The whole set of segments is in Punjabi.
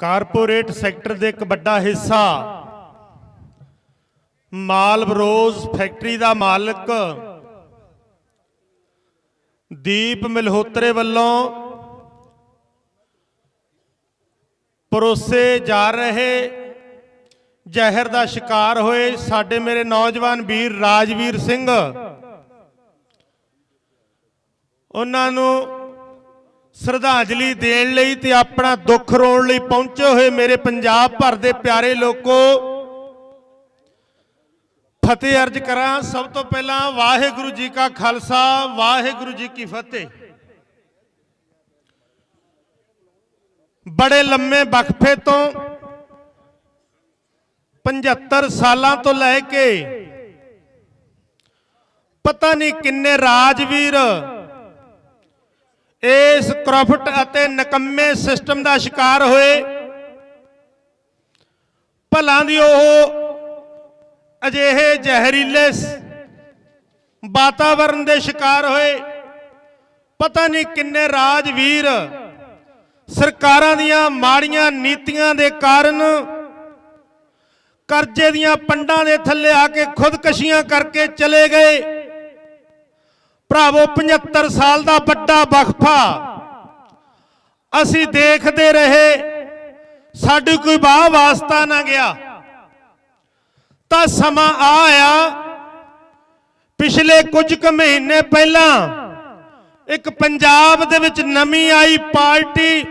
ਕਾਰਪੋਰੇਟ ਸੈਕਟਰ ਦੇ ਇੱਕ ਵੱਡਾ ਹਿੱਸਾ ਮਾਲ ਬਰੋਜ਼ ਫੈਕਟਰੀ ਦਾ ਮਾਲਕ, ਦੀਪ ਮਲਹੋਤਰੇ ਵੱਲੋਂ ਪਰੋਸੇ ਜਾ ਰਹੇ ਜ਼ਹਿਰ ਦਾ ਸ਼ਿਕਾਰ ਹੋਏ ਸਾਡੇ ਮੇਰੇ ਨੌਜਵਾਨ ਵੀਰ ਰਾਜਵੀਰ ਸਿੰਘ। ਉਹਨਾਂ ਨੂੰ ਸ਼ਰਧਾਂਜਲੀ ਦੇਣ ਲਈ ਤੇ ਆਪਣਾ ਦੁੱਖ ਰੋਣ ਲਈ ਪਹੁੰਚੇ ਹੋਏ ਮੇਰੇ ਪੰਜਾਬ ਭਰ ਦੇ ਪਿਆਰੇ ਲੋਕੋ। ਫਤਿਹ ਅਰਜ ਕਰਾਂ, ਸਭ ਤੋਂ ਪਹਿਲਾਂ ਵਾਹਿਗੁਰੂ ਜੀ ਕਾ ਖਾਲਸਾ, ਵਾਹਿਗੁਰੂ ਜੀ ਕੀ ਫਤਿਹ। ਬੜੇ ਲੰਮੇ ਵਕਫੇ ਤੋਂ 75 ਸਾਲਾਂ ਤੋਂ ਲੈ ਕੇ ਪਤਾ ਨਹੀਂ ਕਿੰਨੇ ਰਾਜਵੀਰ ਇਸ ਕਰਫਟ ਅਤੇ ਨਕੰਮੇ ਸਿਸਟਮ ਦਾ ਸ਼ਿਕਾਰ ਹੋਏ, ਭਲਾਂ ਦੀ ਉਹ ਅਜਿਹੇ ਜ਼ਹਿਰੀਲੇ ਸ- ਵਾਤਾਵਰਣ ਦੇ ਸ਼ਿਕਾਰ ਹੋਏ। ਪਤਾ ਨਹੀਂ ਕਿੰਨੇ ਰਾਜਵੀਰ ਸਰਕਾਰਾਂ ਦੀਆਂ ਮਾੜੀਆਂ ਨੀਤੀਆਂ ਦੇ ਕਾਰਨ ਕਰਜ਼ੇ ਦੀਆਂ ਪੰਡਾਂ ਦੇ ਥੱਲੇ ਆ ਕੇ ਖੁਦਕਸ਼ੀਆਂ ਕਰਕੇ ਚਲੇ ਗਏ। ਭਰਾਵੋ 75 ਸਾਲ ਦਾ ਵੱਡਾ ਵਕਫਾ। ਅਸੀਂ ਦੇਖਦੇ ਰਹੇ, ਸਾਡੀ ਕੋਈ ਬਾਹ ਵਾਸਤਾ ਨਾ ਗਿਆ। ਤਾਂ ਸਮਾਂ ਆ ਆਇਆ, ਪਿਛਲੇ ਕੁਝ ਕੁ ਮਹੀਨੇ ਪਹਿਲਾਂ ਇੱਕ ਪੰਜਾਬ ਦੇ ਵਿੱਚ ਨਵੀਂ ਆਈ ਪਾਰਟੀ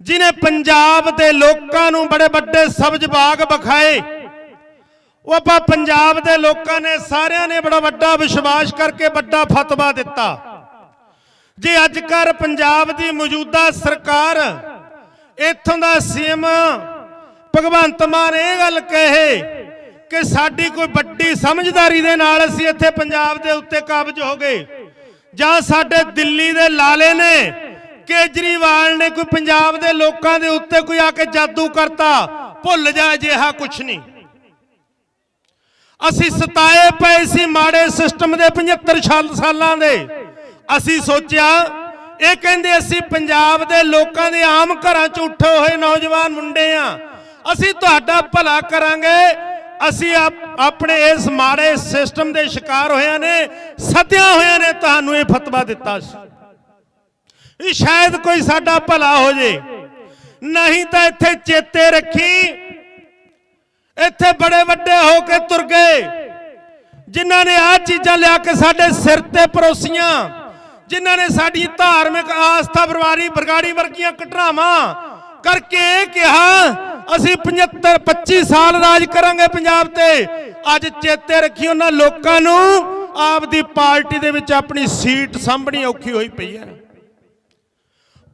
ਜਿਨੇ ਪੰਜਾਬ ਦੇ ਲੋਕਾਂ ਨੂੰ ਬੜੇ ਵੱਡੇ ਸਬਜ਼ ਬਾਗ ਵਿਖਾਏ ਉਹ ਆਪਾਂ ਪੰਜਾਬ ਦੇ ਲੋਕਾਂ ਨੇ, ਸਾਰਿਆਂ ਨੇ ਬੜਾ ਵੱਡਾ ਵਿਸ਼ਵਾਸ ਕਰਕੇ ਵੱਡਾ ਫਤਵਾ ਦਿੱਤਾ। ਜੇ ਅੱਜ ਕੱਲ੍ਹ ਪੰਜਾਬ ਦੀ ਮੌਜੂਦਾ ਸਰਕਾਰ ਇੱਥੋਂ ਦਾ ਸੀਐਮ ਭਗਵੰਤ ਮਾਨ ਇਹ ਗੱਲ ਕਹੇ ਕਿ ਸਾਡੀ ਕੋਈ ਵੱਡੀ ਸਮਝਦਾਰੀ ਦੇ ਨਾਲ ਅਸੀਂ ਇੱਥੇ ਪੰਜਾਬ ਦੇ ਉੱਤੇ ਕਾਬਜ ਹੋ ਗਏ। ਜਾਂ ਸਾਡੇ ਦਿੱਲੀ ਦੇ ਲਾਲੇ ਨੇ, ਕੇਜਰੀਵਾਲ ਨੇ ਕੋਈ ਪੰਜਾਬ ਦੇ ਲੋਕਾਂ ਦੇ ਉੱਤੇ ਕੋਈ ਆ ਕੇ ਜਾਦੂ ਕਰਤਾ, ਭੁੱਲ ਜਾ ਅਜਿਹਾ ਕੁਛ ਨਹੀਂ। ਅਸੀਂ ਸਤਾਏ ਪਏ ਸੀ ਮਾੜੇ ਸਿਸਟਮ ਦੇ 75 ਸਾਲਾਂ ਦੇ। ਅਸੀਂ ਸੋਚਿਆ, ਇਹ ਕਹਿੰਦੇ ਅਸੀਂ ਪੰਜਾਬ ਦੇ ਲੋਕਾਂ ਦੇ ਆਮ ਘਰਾਂ 'ਚ ਉੱਠੇ ਹੋਏ ਨੌਜਵਾਨ ਮੁੰਡੇ ਆ। ਅਸੀਂ ਤੁਹਾਡਾ ਭਲਾ ਕਰਾਂਗੇ। ਅਸੀਂ ਆਪ- ਆਪਣੇ ਇਸ ਮਾੜੇ ਸਿਸਟਮ ਦੇ ਸ਼ਿਕਾਰ ਹੋਇਆ ਨੇ, ਸਦਿਆਂ ਹੋਇਆਂ ਨੇ, ਤੁਹਾਨੂੰ ਇਹ ਫਤਵਾ ਦਿੱਤਾ ਸੀ। ਇਹ ਸ਼ਾਇਦ ਕੋਈ ਸਾਡਾ ਭਲਾ ਹੋ ਜੇ। ਨਹੀਂ ਤਾਂ ਇੱਥੇ ਚੇਤੇ ਰੱਖੀ ਇੱਥੇ ਬੜੇ ਵੱਡੇ ਹੋ ਕੇ ਤੁਰ ਗਏ। ਜਿਨ੍ਹਾਂ ਨੇ ਆਹ ਚੀਜ਼ਾਂ ਲਿਆ ਕੇ ਸਾਡੇ ਸਿਰ ਤੇ ਪਰੋਸੀਆਂ, ਜਿਨ੍ਹਾਂ ਨੇ ਸਾਡੀ ਧਾਰਮਿਕ ਆਸਥਾ ਬਰਵਾਰੀ ਬਰਗਾੜੀ ਵਰਗੀਆਂ ਘਟਨਾਵਾਂ ਕਰਕੇ ਇਹ ਕਿਹਾ, ਅਸੀਂ 75 25 ਸਾਲ ਰਾਜ ਕਰਾਂਗੇ ਪੰਜਾਬ ਤੇ। ਅੱਜ ਚੇਤੇ ਰੱਖੀ ਉਹਨਾਂ ਲੋਕਾਂ ਨੂੰ, ਆਪਦੀ ਪਾਰਟੀ ਦੇ ਵਿੱਚ ਆਪਣੀ ਸੀਟ ਸਾਂਭਣੀ ਔਖੀ ਹੋਈ ਪਈ ਹੈ।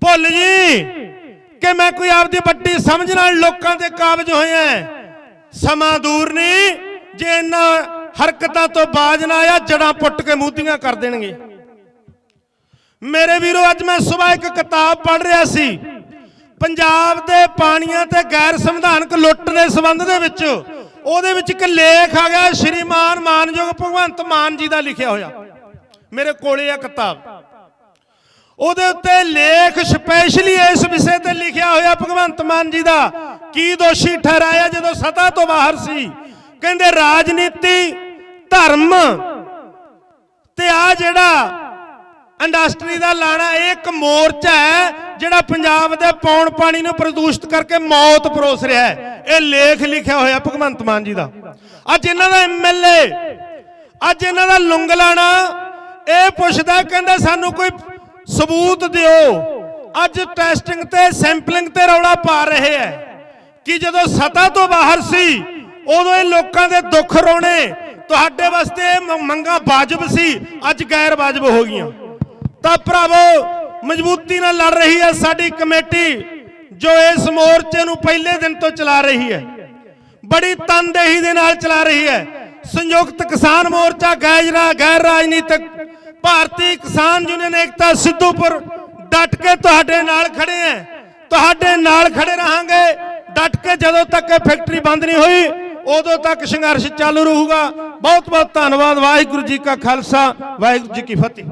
ਭੁੱਲ ਜੀ, ਕਿ ਮੈਂ ਕੋਈ ਆਪਦੀ ਵੱਡੀ ਸਮਝ ਨਾਲ ਲੋਕਾਂ ਤੇ ਕਾਬਜ ਹੋਇਆ ਸਮਾਂ ਦੂਰ ਨਹੀਂ, ਜੇ ਇਹਨਾਂ ਹਰਕਤਾਂ ਤੋਂ ਬਾਜ ਨਾ ਆਇਆ, ਜੜਾਂ ਪੁੱਟ ਕੇ ਮੂਧੀਆਂ ਕਰ ਦੇਣਗੇ। ਮੇਰੇ ਵੀਰੋ, ਅੱਜ ਮੈਂ ਸਵੇਰ ਇੱਕ ਕਿਤਾਬ ਪੜ੍ਹ ਰਿਹਾ ਸੀ। ਪੰਜਾਬ ਦੇ ਪਾਣੀਆਂ ਤੇ ਗੈਰ ਸੰਵਿਧਾਨਕ ਲੁੱਟ ਦੇ ਸੰਬੰਧ ਦੇ ਵਿੱਚ। ਉਹਦੇ ਵਿੱਚ ਇੱਕ ਲੇਖ ਆ ਗਿਆ, ਸ਼੍ਰੀਮਾਨ ਮਾਨਯੋਗ ਭਗਵੰਤ ਮਾਨ ਜੀ ਦਾ ਲਿਖਿਆ ਹੋਇਆ। ਮੇਰੇ ਕੋਲੇ ਆ ਕਿਤਾਬ। ਉਹਦੇ ਉੱਤੇ ਲੇਖ ਸਪੈਸ਼ਲੀ ਇਸ ਵਿਸ਼ੇ ਤੇ ਲਿਖਿਆ ਹੋਇਆ ਭਗਵੰਤ ਮਾਨ ਜੀ ਦਾ। ਕੀ ਦੋਸ਼ੀ ਠਹਿਰਾਇਆ ਜਦੋਂ ਸਤਾ ਤੋਂ ਬਾਹਰ ਸੀ? ਕਹਿੰਦੇ ਰਾਜਨੀਤੀ, ਧਰਮ ਤੇ ਆ ਜਿਹੜਾ ਇੰਡਸਟਰੀ ਦਾ ਲਾਣਾ, ਇਹ ਇੱਕ ਮੋਰਚਾ ਹੈ ਜਿਹੜਾ ਪੰਜਾਬ ਦੇ ਪੌਣ ਪਾਣੀ ਨੂੰ ਪ੍ਰਦੂਸ਼ਿਤ ਕਰਕੇ ਮੌਤ ਪਰੋਸ ਰਿਹਾ ਹੈ। ਇਹ ਲੇਖ ਲਿਖਿਆ ਹੋਇਆ ਭਗਵੰਤ ਮਾਨ ਜੀ ਦਾ। ਅੱਜ ਇਹਨਾਂ ਦਾ ਐਮਐਲਏ ਅੱਜ ਇਹਨਾਂ ਦਾ ਲੁੰਗਲਾਣਾ, ਇਹ ਪੁੱਛਦਾ ਕਹਿੰਦਾ ਸਾਨੂੰ ਕੋਈ ਸਬੂਤ ਦਿਓ। ਅੱਜ ਟੈਸਟਿੰਗ ਤੇ ਸੈਂਪਲਿੰਗ ਤੇ ਰੌਲਾ ਪਾ ਰਹੇ ਹੈ ਕਿ ਜਦੋਂ ਸਤਾ ਤੋਂ ਬਾਹਰ ਸੀ, ਉਦੋਂ ਇਹ ਲੋਕਾਂ ਦੇ ਦੁੱਖ ਰੋਣੇ, ਤੁਹਾਡੇ ਵਾਸਤੇ ਇਹ ਮ- ਵਾਜਬ ਸੀ, ਅੱਜ ਗੈਰ ਵਾਜਬ ਹੋ ਗਈਆਂ। ਤਾਂ ਭਰਾਵੋ, ਮਜ਼ਬੂਤੀ ਨਾਲ ਲੜ ਰਹੀ ਹੈ ਸਾਡੀ ਕਮੇਟੀ, ਜੋ ਇਸ ਮੋਰਚੇ ਨੂੰ ਪਹਿਲੇ ਦਿਨ ਤੋਂ ਚਲਾ ਰਹੀ ਹੈ ਬੜੀ ਤਨਦੇਹੀ ਦੇ ਨਾਲ ਚਲਾ ਰਹੀ ਹੈ ਸੰਯੁਕਤ ਕਿਸਾਨ ਮੋਰਚਾ ਗੈਜਰਾ ਗੈਰ ਰਾਜਨੀਤਿਕ ਭਾਰਤੀ ਕਿਸਾਨ ਯੂਨੀਅਨ ਏਕਤਾ ਸਿੱਧੂਪੁਰ ਡਟ ਕੇ ਤੁਹਾਡੇ ਨਾਲ ਖੜੇ ਹੈ। ਤੁਹਾਡੇ ਨਾਲ ਖੜੇ ਰਹਾਂਗੇ। ਡਟ ਕੇ ਜਦੋਂ ਤੱਕ ਇਹ ਫੈਕਟਰੀ ਬੰਦ ਨਹੀਂ ਹੋਈ, ਉਦੋਂ ਤੱਕ ਸੰਘਰਸ਼ ਚਾਲੂ ਰਹੂਗਾ। ਬਹੁਤ ਬਹੁਤ ਧੰਨਵਾਦ। ਵਾਹਿਗੁਰੂ ਜੀ ਕਾ ਖਾਲਸਾ, ਵਾਹਿਗੁਰੂ ਜੀ ਕੀ ਫਤਿਹ।